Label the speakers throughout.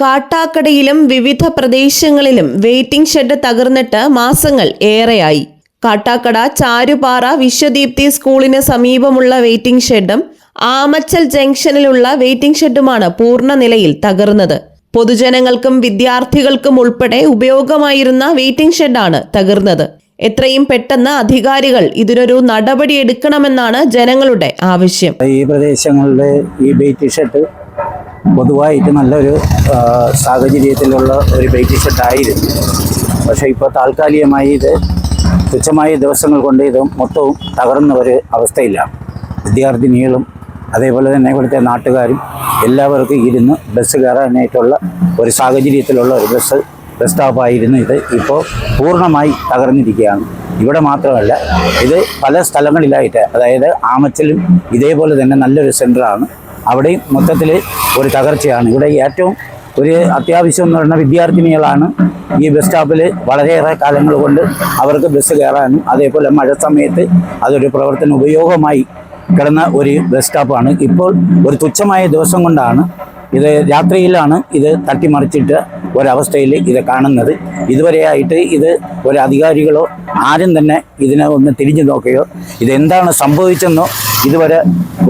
Speaker 1: കാട്ടാക്കടയിലും വിവിധ പ്രദേശങ്ങളിലും waiting shed തകർന്നിട്ട് മാസങ്ങൾ ഏറെയായി. കാട്ടാക്കട ചാരുപാറ വിശ്വദീപ്തി സ്കൂളിന് സമീപമുള്ള വെയിറ്റിംഗ് ഷെഡും ആമച്ചൽ ജംഗ്ഷനിലുള്ള വെയിറ്റിംഗ് ഷെഡുമാണ് പൂർണ നിലയിൽ തകർന്നത്. പൊതുജനങ്ങൾക്കും വിദ്യാർത്ഥികൾക്കും ഉൾപ്പെടെ ഉപയോഗമായിരുന്ന വെയിറ്റിംഗ് ഷെഡാണ് തകർന്നത്. എത്രയും പെട്ടെന്ന് അധികാരികൾ ഇതിനൊരു നടപടി എടുക്കണമെന്നാണ് ജനങ്ങളുടെ ആവശ്യം.
Speaker 2: ഈ പ്രദേശങ്ങളിലെ ഈ വെയിറ്റിംഗ് ഷെഡ് പൊതുവായിട്ട് നല്ലൊരു സാഹചര്യത്തിലുള്ള ഒരു ബെയ്റ്റ് ഷെഡായിരുന്നു പക്ഷേ ഇപ്പോൾ താൽക്കാലികമായി ഇത് തുച്ഛമായ ദിവസങ്ങൾ കൊണ്ട് ഇത് മൊത്തവും തകർന്ന ഒരു അവസ്ഥയിലാണ് വിദ്യാർത്ഥിനികളും അതേപോലെ തന്നെ ഇവിടുത്തെ നാട്ടുകാരും എല്ലാവർക്കും ഇരുന്ന് ബസ് കയറാനായിട്ടുള്ള ഒരു സാഹചര്യത്തിലുള്ള ഒരു ബസ് ബസ് സ്റ്റോപ്പായിരുന്നു ഇത്. ഇപ്പോൾ പൂർണമായി തകർന്നിരിക്കുകയാണ്. ഇവിടെ മാത്രമല്ല ഇത് പല സ്ഥലങ്ങളിലായിട്ട് അതായത് ആമച്ചലും ഇതേപോലെ തന്നെ നല്ലൊരു സെന്ററാണ് അവിടെയും മൊത്തത്തിൽ ഒരു തകർച്ചയാണ്. ഇവിടെ ഏറ്റവും ഒരു അത്യാവശ്യം എന്ന് പറയുന്ന വിദ്യാർത്ഥിനികളാണ് ഈ ബസ് സ്റ്റോപ്പിൽ വളരെയേറെ കാലങ്ങൾ കൊണ്ട് അവർക്ക് ബസ് കയറാനും അതേപോലെ മഴ സമയത്ത് അതൊരു പ്രവർത്തന ഉപയോഗമായി കിടന്ന ഒരു ബസ് സ്റ്റോപ്പാണ്. ഇപ്പോൾ ഒരു തുച്ഛമായ ദിവസം കൊണ്ടാണ് ഇത് രാത്രിയിലാണ് ഇത് തട്ടിമറിച്ചിട്ട് ഒരവസ്ഥയിൽ ഇത് കാണുന്നത്. ഇതുവരെയായിട്ട് ഇത് ഒരു അധികാരികളോ ആരും തന്നെ ഇതിനെ ഒന്ന് തിരിഞ്ഞു നോക്കുകയോ ഇതെന്താണ് സംഭവിച്ചെന്നോ ഇതുവരെ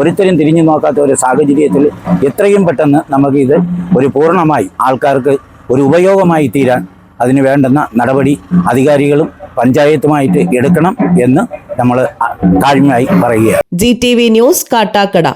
Speaker 2: ഒരുത്തരും തിരിഞ്ഞു നോക്കാത്ത ഒരു സാഹചര്യത്തിൽ എത്രയും പെട്ടെന്ന് നമുക്ക് ഇത് ഒരു പൂർണമായി ആൾക്കാർക്ക് ഒരു ഉപയോഗമായി തീരാൻ അതിന് വേണ്ടുന്ന നടപടി അധികാരികളും പഞ്ചായത്തുമായിട്ട് എടുക്കണം എന്ന് നമ്മൾ താഴ്മയായി പറയുകയാണ്.
Speaker 1: G T V news Kattakada.